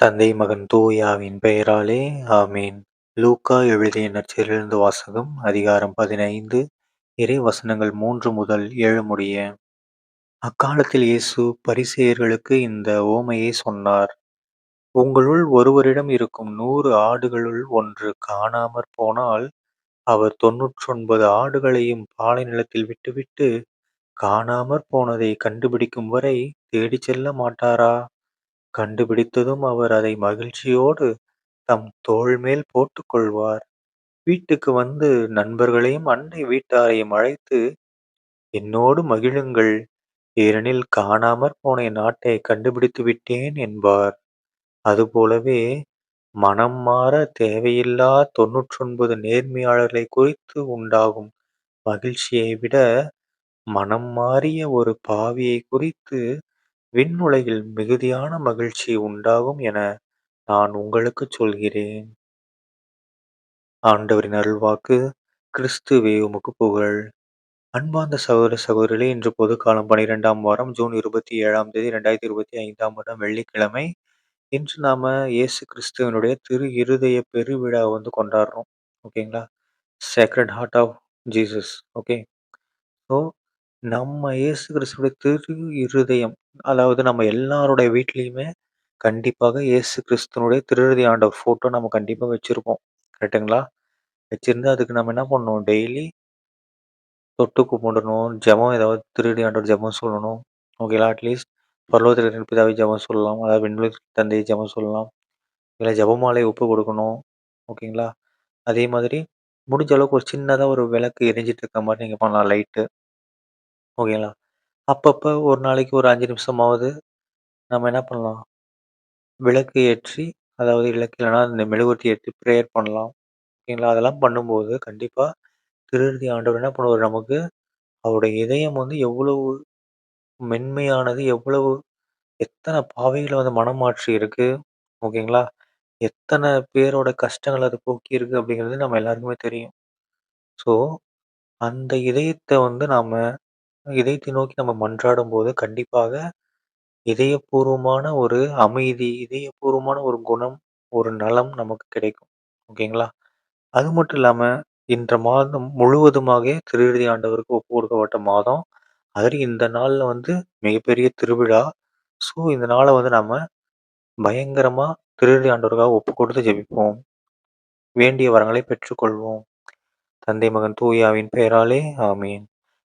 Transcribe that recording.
தந்தை மகன் தூயாவின் பெயராலே ஆமீன். லூக்கா எழுதிய நற்செயலிருந்து வாசகம் அதிகாரம் பதினைந்து இறை வசனங்கள் மூன்று முதல் ஏழு முடிய. அக்காலத்தில் இயேசு பரிசேயர்களுக்கு இந்த ஓமையை சொன்னார். உங்களுள் ஒருவரிடம் இருக்கும் நூறு ஆடுகளுள் ஒன்று காணாமற் போனால் அவர் தொன்னூற்றொன்பது ஆடுகளையும் பாலை நிலத்தில் விட்டுவிட்டு காணாமற் போனதை கண்டுபிடிக்கும் வரை தேடிச் செல்ல மாட்டாரா? கண்டுபிடித்ததும் அவர் அதை மகிழ்ச்சியோடு தம் தோள்மேல் போட்டுக் கொள்வார். வீட்டுக்கு வந்து நண்பர்களையும் அண்டை வீட்டாரையும் அழைத்து, என்னோடு மகிழுங்கள், ஏனெனில் காணாமற் போன என் ஆட்டைக் கண்டுபிடித்து விட்டேன் என்பார். அதுபோலவே மனம் மாற தேவையில்லா தொன்னூற்றொன்பது நேர்மையாளர்களைக் குறித்து உண்டாகும் மகிழ்ச்சியை விட, மனம் மாறிய ஒரு பாவியைக் குறித்து விண்ணுலகில் மிகுதியான மகிழ்ச்சி உண்டாகும் என நான் உங்களுக்குச் சொல்கிறேன். ஆண்டவரின் அருள்வாக்கு கிறிஸ்துவே உமக்கு புகழ். அன்பார்ந்த சகோதர சகோதரிகளே இன்று பொதுக்காலம் பனிரெண்டாம் வாரம் ஜூன் இருபத்தி ஏழாம் தேதி ரெண்டாயிரத்தி இருபத்தி ஐந்தாம் வருடம் வெள்ளிக்கிழமை. இன்று நாம இயேசு கிறிஸ்துவனுடைய திரு இருதய பெருவிழா வந்து கொண்டாடுறோம். ஓகேங்களா Sacred Heart of Jesus okay so நம்ம இயேசு கிறிஸ்துவோட திரு இருதயம் அதாவது நம்ம எல்லாருடைய வீட்லேயுமே கண்டிப்பாக இயேசு கிறிஸ்துனுடைய திருஹிருதய ஆண்டவர் ஃபோட்டோ நம்ம கண்டிப்பாக வச்சுருப்போம். கரெக்டுங்களா வச்சுருந்து அதுக்கு நம்ம என்ன பண்ணணும்? டெய்லி தொட்டு கும்பிடணும். ஜெபம் ஏதாவது திருடி ஆண்டவர் ஜெபம் சொல்லணும். ஓகேங்களா அட்லீஸ்ட் பரலோகத்தில் பிதாவை ஜெபம் சொல்லலாம். அதாவது விண்வெளி தந்தையை ஜெபம் சொல்லலாம். இல்லை ஜெபமாலை உப்பு கொடுக்கணும். ஓகேங்களா அதே மாதிரி முடிஞ்ச அளவுக்கு ஒரு சின்னதாக ஒரு விளக்கு எரிஞ்சிட்டு இருக்க மாதிரி நீங்கள் பண்ணலாம் லைட்டு ஓகேங்களா அப்பப்போ ஒரு நாளைக்கு ஒரு அஞ்சு நிமிஷமாவது நம்ம என்ன பண்ணலாம்? விளக்கு ஏற்றி அதாவது விளக்கு இல்லைன்னா இந்த மெழுகுவர்த்தி ஏற்றி ப்ரேயர் பண்ணலாம். ஓகேங்களா? அதெல்லாம் பண்ணும்போது கண்டிப்பாக திருருதி ஆண்டவர் என்ன பண்ணுவார்? நமக்கு அவருடைய இதயம் வந்து எவ்வளவு மென்மையானது எவ்வளவு எத்தனை பாவைகளை வந்து மனம் மாற்றி இருக்கு. ஓகேங்களா? எத்தனை பேரோட கஷ்டங்கள் அது போக்கியிருக்கு அப்படிங்கிறது நம்ம எல்லாருக்குமே தெரியும். ஸோ அந்த இதயத்தை வந்து நாம் இதயத்தை நோக்கி நம்ம மன்றாடும் போது கண்டிப்பாக இதயபூர்வமான ஒரு அமைதி, இதயபூர்வமான ஒரு குணம், ஒரு நலம் நமக்கு கிடைக்கும். ஓகேங்களா? அது மட்டும் இல்லாம, இன்ற மாதம் முழுவதுமாக திருவிழி ஆண்டவருக்கு ஒப்பு கொடுக்கப்பட்ட மாதம். அது இந்த நாள்ல வந்து மிகப்பெரிய திருவிழா. ஸோ, இந்த நாளை வந்து நம்ம பயங்கரமா திருவிழி ஆண்டவருக்காக ஒப்பு கொடுத்து ஜெபிப்போம். வேண்டிய வரங்களை பெற்றுக்கொள்வோம். தந்தை, மகன் தூயாவின் பெயராலே ஆமீன்.